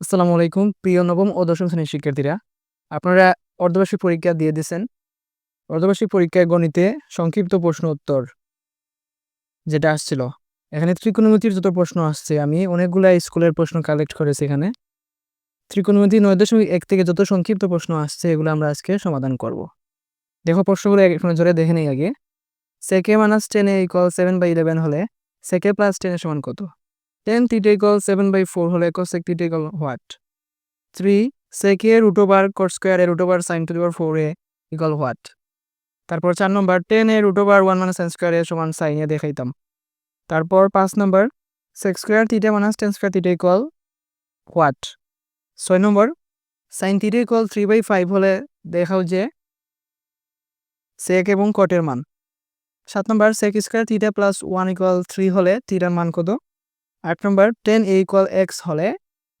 আসসালামু আলাইকুম। প্রিয় নবম ও দশম শ্রেণির শিক্ষার্থীরা, আপনারা অর্ধবার্ষিক পরীক্ষা দিয়ে দিয়েছেন। অর্ধবার্ষিক পরীক্ষায় গণিতে সংক্ষিপ্ত প্রশ্ন উত্তর যেটা আসছিল। এখানে ত্রিকোণমিতির যত প্রশ্ন আসছে, আমি অনেকগুলা স্কুলের প্রশ্ন কালেক্ট করেছি এখানে। ত্রিকোণমিতি নয় দশমিক এক থেকে যত সংক্ষিপ্ত প্রশ্ন আসছে, এগুলো আমরা আজকে সমাধান করব। দেখো প্রশ্নগুলো এক নজরে দেখে নেই আগে। Sec A minus tan A equal seven by eleven হলে সেকে প্লাস টেনের সমান কত? Tan theta equal seven by four হলে cosec theta equal what three sec A root over cot square A root over sine two over four A equal what তারপর চার number tan A root over one minus sine square A সমান sine A দেখাইতাম। তারপর পাঁচ number sec square theta minus tan square theta equal what ছয় number sine theta equal three by five হলে দেখাও যে সেক এবং কটের মান। সাত number sec square theta plus one equal three হলে থিটার মান কত? আট number tan A equal X হলে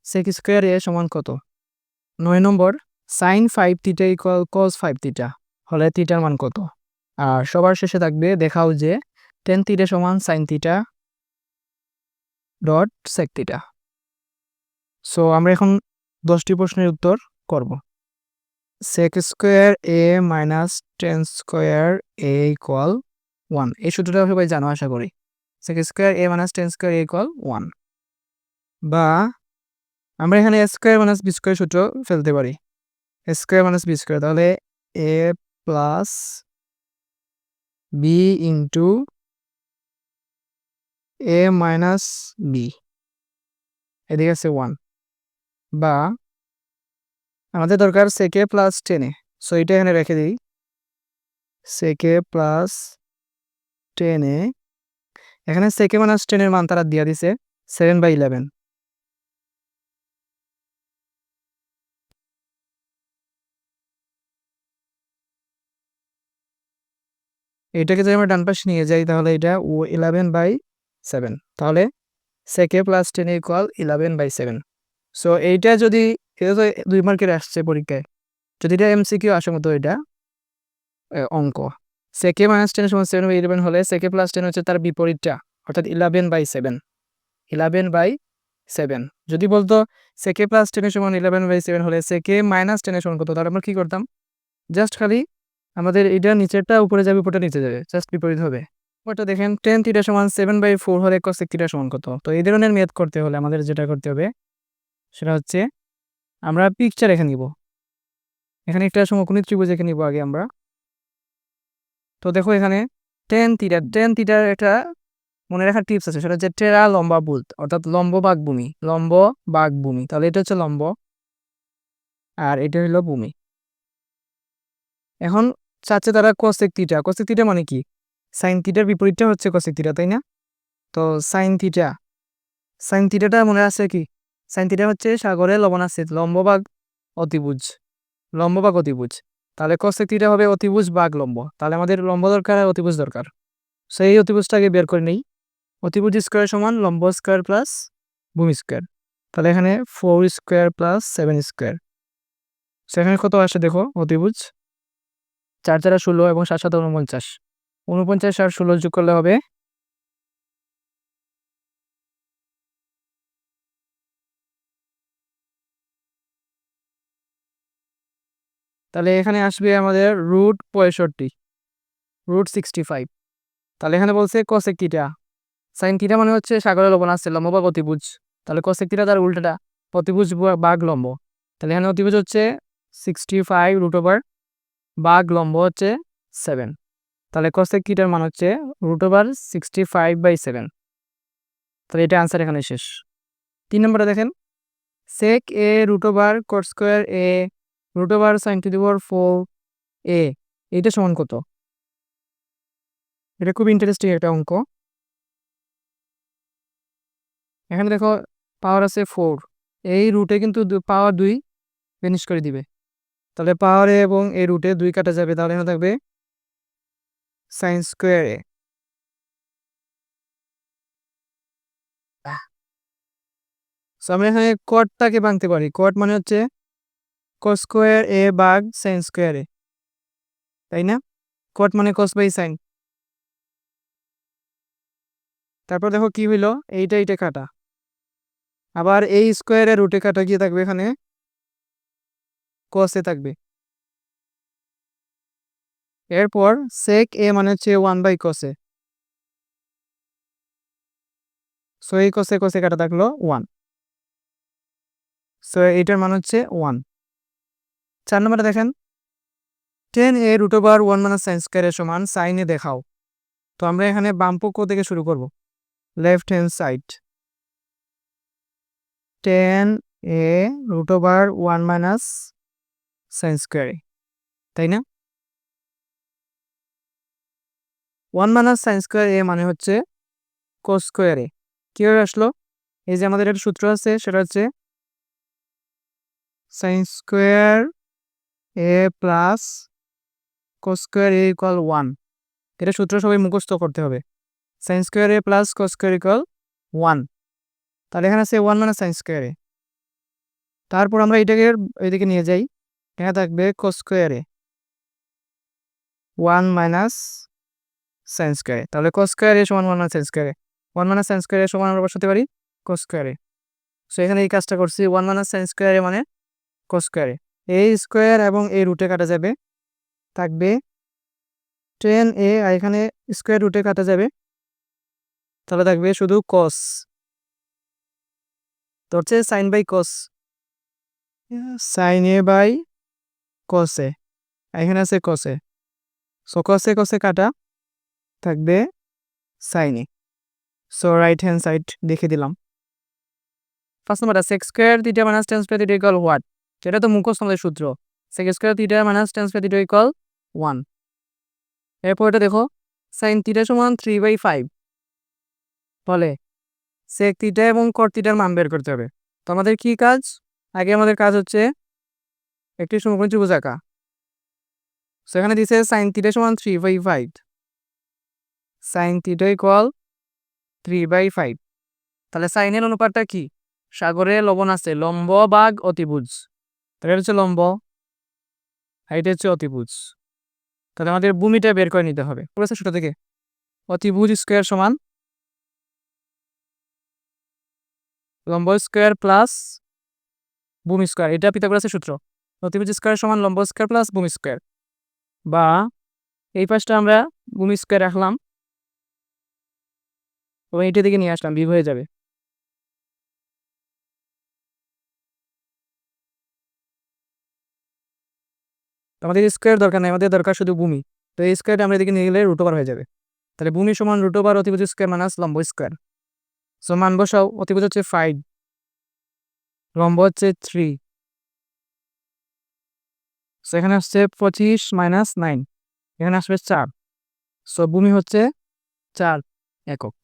সেক স্কোয়ার এ সমান কত? নয় number sine five theta equal cos five theta হলে তিটার মান কত? আর সবার শেষে থাকবে, দেখাও যে টেন থিটা সমান sine theta dot sec theta so আমরা এখন দশটি প্রশ্নের উত্তর করব। Sec square A minus tan square A equal one এই সূত্রটা সবাই জানো, আশা করি। Sec square A minus tan square A equal one বা আমরা এখানে স্কোয়ার মাইনাস বি স্কোয়ার সূত্র ফেলতে পারি। স্কোয়ার মাইনাস বি স্কোয়ার তাহলে A plus B into A minus B এদিকে আছে ওয়ান বা আমাদের দরকার সেকে প্লাস টেনে সো এটা এখানে রেখে দিই। সেকে প্লাস টেনে এখানে সেকে মাইনাস টেনের মান তারা দিয়ে দিছে সেভেন বাই ইলেভেন এটাকে যদি আমরা ডান পাশে নিয়ে যাই, তাহলে এটা ও ইলেভেন বাই সেভেন তাহলে sec A plus tan equal eleven by seven so এইটা যদি, এটা দুই মার্কের আসছে পরীক্ষায়। যদি এটা এমসিকিউ আসে মতো এটা অঙ্ক। সেকে মাইনাস টেন সমান সেভেন বাই ইলেভেন হলে সেকে প্লাস টেন হচ্ছে তার বিপরীতটা, অর্থাৎ eleven by seven eleven by seven যদি বলতো সেকে প্লাস টেনের সমান ইলেভেন বাই সেভেন হলে সেকে মাইনাস টেনের সমান কত, তাহলে আমরা কী করতাম? জাস্ট খালি আমাদের এটা নিচেরটা উপরে যাবে, উপরটা নিচে যাবে জাস্ট বিপরীত হবে। ওটা দেখেন টেন থিটা সমান সেভেন বাই ফোর হলে কসেক থিটা সমান কত। তো এই ধরনের মেথ করতে হলে আমাদের যেটা করতে হবে, সেটা হচ্ছে আমরা পিকচার এখানে নিব। এখানে একটা সমকোণী ত্রিভুজ এখানে নিব আগে আমরা। তো দেখো এখানে টেন থিটা টেন থিটার একটা মনে রাখার টিপস আছে। সেটা হচ্ছে টেরা লম্বা বুল অর্থাৎ লম্ব বাঘ ভূমি লম্ব বাঘ ভূমি তাহলে এটা হচ্ছে লম্ব আর এটা হলো ভূমি। এখন চাচ্ছে তারা কসেক থিটা কসেক থিটা মানে কি? সাইন থিটার বিপরীতটা হচ্ছে কসেক থিটা তাই না? তো সাইন থিটা সাইন থিটাটা মনে আছে কি? সাইন থিটা হচ্ছে সাগরে লবণাশ্রিত লম্ববাগ অতিভুজ লম্ববাগ অতিভুজ। তাহলে কসেক থিটা হবে অতিভুজ বাঘ লম্ব। তাহলে আমাদের লম্ব দরকার আর অতিভুজ দরকার। সেই অতিভুজটাকে বের করে নেই। অতিভুজ স্কোয়ার সমান লম্ব স্কোয়ার প্লাস ভূমি স্কোয়ার তাহলে এখানে four square plus seven square সেখানে কত আসে দেখো? অতিভুজ চার চারা ষোলো এবং সাত সাত উনপঞ্চাশ। উনপঞ্চাশ আর ষোলো যোগ করলে হবে তাহলে এখানে আসবে আমাদের রুট পঁয়ষট্টি রুট সিক্সটি ফাইভ তাহলে এখানে বলছে কসেক কিটা সাইন কিটা মানে হচ্ছে সাগরের লবণ আসছে লম্ব বা অতিভুজ। তাহলে কসেক কিটা তার উল্টাটা, অতিভুজ বাঘ লম্ব। তাহলে এখানে অতিভুজ হচ্ছে সিক্সটি ফাইভ রুট ওভার বাঘ লম্ব হচ্ছে সেভেন তাহলে কসেক কিটার মান হচ্ছে root over sixty five by seven তাহলে এটা আনসার এখানে শেষ। তিন নম্বরে দেখেন। Sec A root over cot square A root over sine to the power four A এইটা সমান কত? এটা খুব ইন্টারেস্টিং একটা অঙ্ক। এখানে দেখো পাওয়ার আছে ফোর এই রুটে কিন্তু পাওয়ার দুই ফিনিশ করে দিবে। তাহলে পাওয়ারে এবং এই রুটে দুই কাটা যাবে। তাহলে এখানে থাকবে সাইন স্কোয়ার এ আমরা এখানে কটটাকে ভাঙতে পারি। কট মানে হচ্ছে স্কোয়ার এ বাঘ সাইন স্কোয়ার এ, তাই না? কট মানে কস বাই সাইন তারপর দেখো কি হইল? এইটা এইটা কাটা। আবার এই স্কোয়ারের রুটে কাটা গিয়ে থাকবে এখানে কসে থাকবে। এরপর সেক এ মানে হচ্ছে ওয়ান বাই কসে সো এই কসে কসে কাটা থাকল ওয়ান সো এইটার মান হচ্ছে ওয়ান চার নম্বরে দেখেন। Tan A root over one minus sine স্কোয়ারের সমান সাইনে দেখাও। তো আমরা এখানে বাম পক্ষ থেকে শুরু করব। Left hand side. Tan A root over one minus sine স্কোয়ারে তাই না? One minus sine square A মানে হচ্ছে কোস স্কোয়ারে কীভাবে আসলো? এই যে আমাদের একটা সূত্র আছে, সেটা হচ্ছে sine square A plus cos square A equal one এটা সূত্র সবাই মুখস্থ করতে হবে। Sine square A plus cos square equal one তাহলে এখানে আছে ওয়ান মানে সাইন স্কোয়ারে তারপর আমরা এটাকে এদিকে নিয়ে যাই। এখানে থাকবে কোস স্কোয়ারে ওয়ান মাইনাস সাইন স্কোয়ারে তাহলে কোস স্কোয়ারে সমান ওয়ান মাইনাস সাইন স্কোয়ারে ওয়ান মাইনাস সাইন স্কোয়ারে সমান আমরা বসাতে পারি কোস স্কোয়ারে সো এখানে এই কাজটা করছি। ওয়ান মাইনাস সাইন স্কোয়ারে মানে কোস এই স্কোয়ার এবং এই রুটে কাটা যাবে। থাকবে টেন এ আর এখানে স্কোয়ার রুটে কাটা যাবে। তাহলে থাকবে শুধু কস তো হচ্ছে sine by cos sine A by কসে এখানে আছে কসে সো কসে কসে কাটা থাকবে সাইনে সো রাইট হ্যান্ড সাইড দেখে দিলাম। ফার্স্ট নাম্বারটা sec square theta minus tan square theta what সেটা তো মুখস্থ আমাদের সূত্র। Sec square theta minus tan square theta equal one এরপর এটা দেখো সাইন থিটা সমান থ্রি বাই ফাইভ ফলে সেক থিটা এবং কর থিটার মান বের করতে হবে। তো আমাদের কি কাজ? আগে আমাদের কাজ হচ্ছে একটি সমকোণ ত্রিভুজ আঁকা। সেখানে দিছে সাইন থিটা সমান three by five sine theta equal three by five তাহলে সাইনের অনুপাতটা কি? সাগরে লবণ আছে, লম্ব বাঘ অতিভুজ। তাহলে হচ্ছে লম্ব হাইট হচ্ছে অতিভুজ। তাহলে আমাদের ভূমিটা বের করে নিতে হবে। ঠিক আছে, ছোট থেকে। অতিভুজ স্কোয়ার সমান লম্ব স্কোয়ার প্লাস ভূমি স্কোয়ার। এটা পিথাগোরাসের সূত্র। অতিভুজ স্কোয়ার সমান লম্ব স্কোয়ার প্লাস ভূমি স্কোয়ার। বা এই পাশটা আমরা ভূমি স্কোয়ার রাখলাম। এবং এটা দিকে নিয়ে আসলাম বিভ হয়ে যাবে। আমাদের স্কোয়ার দরকার নেই, আমাদের দরকার শুধু ভূমি। তো এই স্কোয়ারটা আমরা এদিকে নিয়ে গেলে রুট ওভার হয়ে যাবে। তাহলে ভূমি সমান রুট ওভার অতিভুজ স্কোয়ার মানাস লম্ব স্কোয়ার সো মান বসাও, অতিভুজ হচ্ছে ফাইভ লম্ব হচ্ছে থ্রি সো এখানে আসছে পঁচিশ মাইনাস নাইন এখানে আসবে চার। সো ভূমি হচ্ছে চার একক।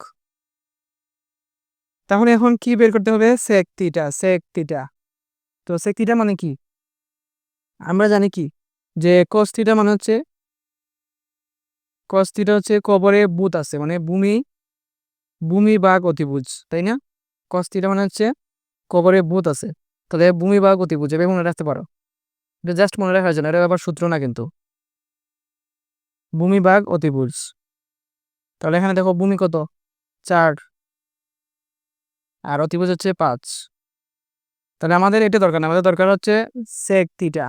তাহলে এখন কি বের করতে হবে? সেক তিটা সেক তিটা তো সেক তিটা মানে কি? আমরা জানি কি? যে কস থিটা মানে হচ্ছে কস থিটা হচ্ছে কবরে বুত আছে মানে ভূমি ভূমি বাঘ অতিভুজ, তাই না? কস থিটা মানে হচ্ছে কবরে বুত আছে, তাহলে ভূমি বাঘ অতিভুজ, এভাবে মনে রাখতে পারো। এটা জাস্ট মনে রাখার জন্য, এটা আবার সূত্র না কিন্তু। ভূমি বাঘ অতিভুজ, তাহলে এখানে দেখো ভূমি কত? চার, আর অতিভুজ হচ্ছে পাঁচ। তাহলে আমাদের এটা দরকার না, আমাদের দরকার হচ্ছে সেক থিটা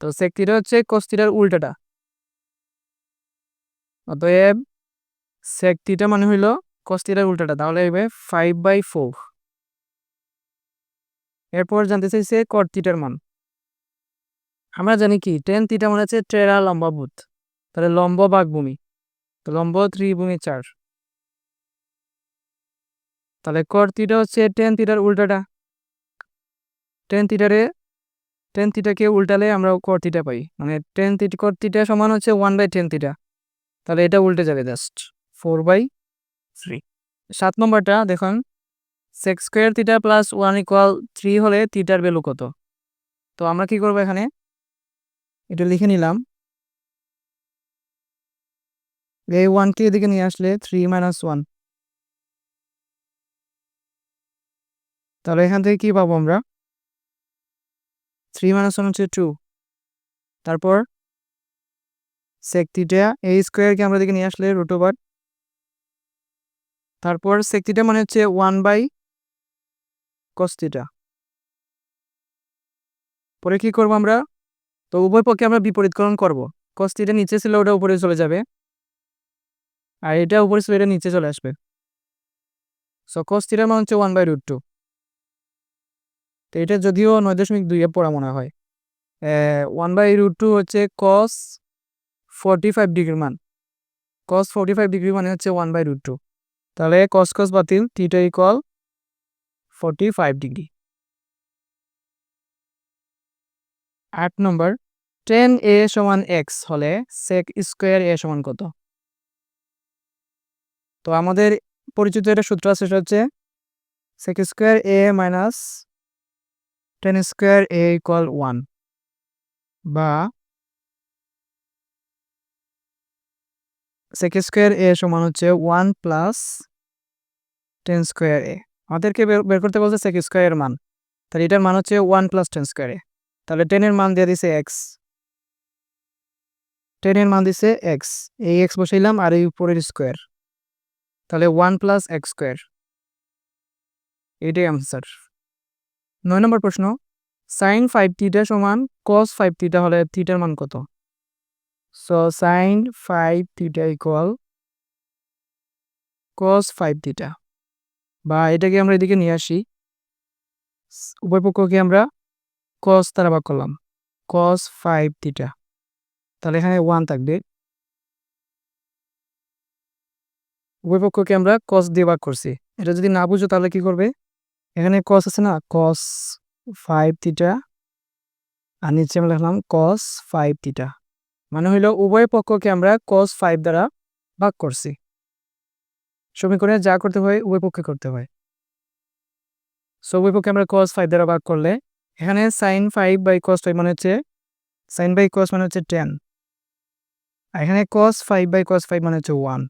তো সেক থিটা হচ্ছে কোস থিটার উল্টাটা। অতএব সেক থিটা মানে হইল কোস থিটার উল্টাটা, তাহলে হবে ফাইভ বাই ফোর এরপর জানতে চাইছে কট থিটার মান। আমরা জানি কি টেন থিটা মানে হচ্ছে ট্রেরা লম্বা ভূত। তাহলে লম্ব বাঘ ভূমি লম্ব থ্রি ভূমি চার। তাহলে কট থিটা হচ্ছে টেন থিটার উল্টাটা। টেন থিটারে টেন থিটাকে উল্টালে আমরা কর থিটা পাই। মানে টেন থিটা কর থিটা সমান হচ্ছে ওয়ান বাই টেন থিটা তাহলে এটা উল্টে যাবে জাস্ট ফোর বাই থ্রি সাত নম্বরটা দেখুন sec square theta plus one equal three হলে থিটার ভ্যালু কত? তো আমরা কি করব এখানে? এটা লিখে নিলাম। এই ওয়ানকে এদিকে নিয়ে আসলে থ্রি মাইনাস ওয়ান তাহলে এখান থেকে কি পাবো আমরা? থ্রি মাইনাস ওয়ান হচ্ছে টু তারপর সেক থিটা এই স্কোয়ারকে আমরা দিকে নিয়ে আসলে রুট ওভার তারপর সেক থিটা মানে হচ্ছে ওয়ান বাই কস্তিটা পরে কি করব আমরা? তো উভয় পক্ষে আমরা বিপরীতকরণ করব। কস্তিটা নিচে ছিল, ওটা উপরে চলে যাবে। আর এটা উপরে ছিল, এটা নিচে চলে আসবে। সো কস থিটার মান হচ্ছে ওয়ান বাই রুট টু তো এটা যদিও নয় দশমিক দুইয়ে পড়া মনে হয়। ওয়ান বাই রুট টু হচ্ছে কস ফর্টি ফাইভ ডিগ্রির মান। কস ফোর্টি ফাইভ ডিগ্রি মানে হচ্ছে ওয়ান বাই রুট টু তাহলে কস কস বাতিল theta equal forty five degree আট নম্বর টেন এ সমান এক্স হলে সেক স্কোয়ার এ সমান কত? তো আমাদের পরিচিত একটা সূত্র আছে, সেটা হচ্ছে sec square A minus tan square A equal one বা সেক স্কোয়ার এ সমান হচ্ছে one plus tan square A আমাদেরকে বের করতে বলছে সেক স্কোয়ারের মান। তাহলে এটার মান হচ্ছে one plus tan square A তাহলে টেনের মান দিয়ে দিছে এক্স টেনের মান দিছে এক্স এই এক্স বসাইলাম আর এই উপরের স্কোয়ার তাহলে ওয়ান প্লাস এক্স স্কোয়ার এটাই আনসার নয় নম্বর প্রশ্ন সাইন ফাইভ থিটা সমান কস ফাইভ থিটা হলে থিটার মান কত? So sine five theta equal cos five theta বা এটাকে আমরা এদিকে নিয়ে আসি। উভয় পক্ষকে আমরা কস দ্বারা ভাগ করলাম। কস ফাইভ থিটা তাহলে এখানে ওয়ান থাকবে। উভয় পক্ষকে আমরা কস দিয়ে ভাগ করছি। এটা যদি না বুঝো তাহলে কি করবে? এখানে কস আছে না? কস ফাইভ থিটা আর নিচে আমরা লিখলাম কস ফাইভ থিটা মানে হইল উভয় পক্ষকে আমরা কস ফাইভ দ্বারা ভাগ করছি। সমীকরণে যা করতে হয়, উভয় পক্ষে করতে হয়। সো উভয় পক্ষে আমরা কস ফাইভ দ্বারা ভাগ করলে, এখানে sine five by cos five মানে হচ্ছে সাইন বাই কস মানে হচ্ছে টেন আর এখানে cos five by cos five মানে হচ্ছে ওয়ান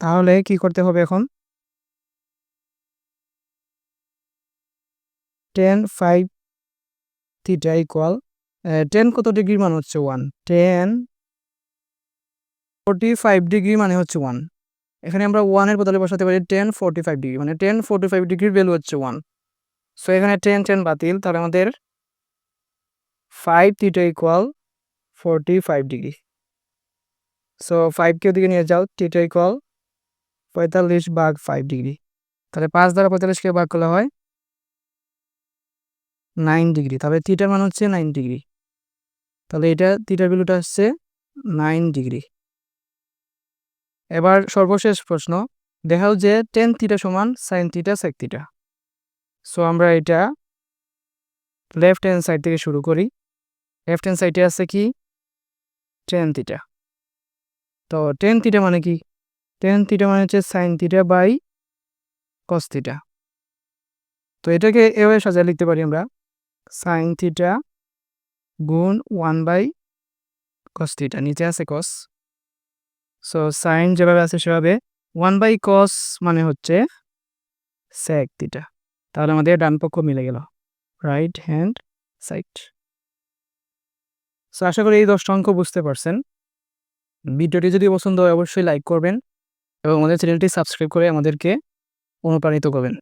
তাহলে কি করতে হবে এখন? Tan five theta equal tan কত ডিগ্রি মানে হচ্ছে one tan forty five degree মানে হচ্ছে ওয়ান এখানে আমরা ওয়ানের বদলে বসাতে পারি টেন ফোরটি ফাইভ ডিগ্রি মানে টেন ফোরটি ফাইভ ডিগ্রির ভ্যালু হচ্ছে ওয়ান সো এখানে টেন টেন বাতিল, তাহলে আমাদের five theta equal forty five degree so ফাইভকে ওদিকে নিয়ে যাও থিটা ইকুয়াল পঁয়তাল্লিশ ভাগ ফাইভ ডিগ্রি তাহলে পাঁচ দ্বারা পঁয়তাল্লিশকে ভাগ করলে হয় নাইন ডিগ্রি। তাহলে থিটার মান হচ্ছে নাইন ডিগ্রি। তাহলে এটা থিটার ভ্যালুটা হচ্ছে নাইন ডিগ্রি। এবার সর্বশেষ প্রশ্ন, দেখাও যে টেন থিটা সমান sine theta sec theta so আমরা এটা লেফট হ্যান্ড সাইড থেকে শুরু করি। লেফট হ্যান্ড সাইডে আছে কি? টেন থিটা তো টেন থিটা মানে কি? টেন থিটা মানে হচ্ছে sine theta by cos theta তো এটাকে এভাবে সাজিয়ে লিখতে পারি আমরা। সাইন থিটা গুণ ওয়ান বাই কস থিটা নিচে আছে কস সো সাইন যেভাবে আছে সেভাবে ওয়ান বাই কস মানে হচ্ছে স্যাক থিটা তাহলে আমাদের ডান পক্ষ মিলে গেল। রাইট হ্যান্ড সাইড সো আশা করি এই দশটা অঙ্ক বুঝতে পারছেন। ভিডিওটি যদি পছন্দ হয়, অবশ্যই লাইক করবেন এবং আমাদের চ্যানেলটি সাবস্ক্রাইব করে আমাদেরকে অনুপ্রাণিত করবেন।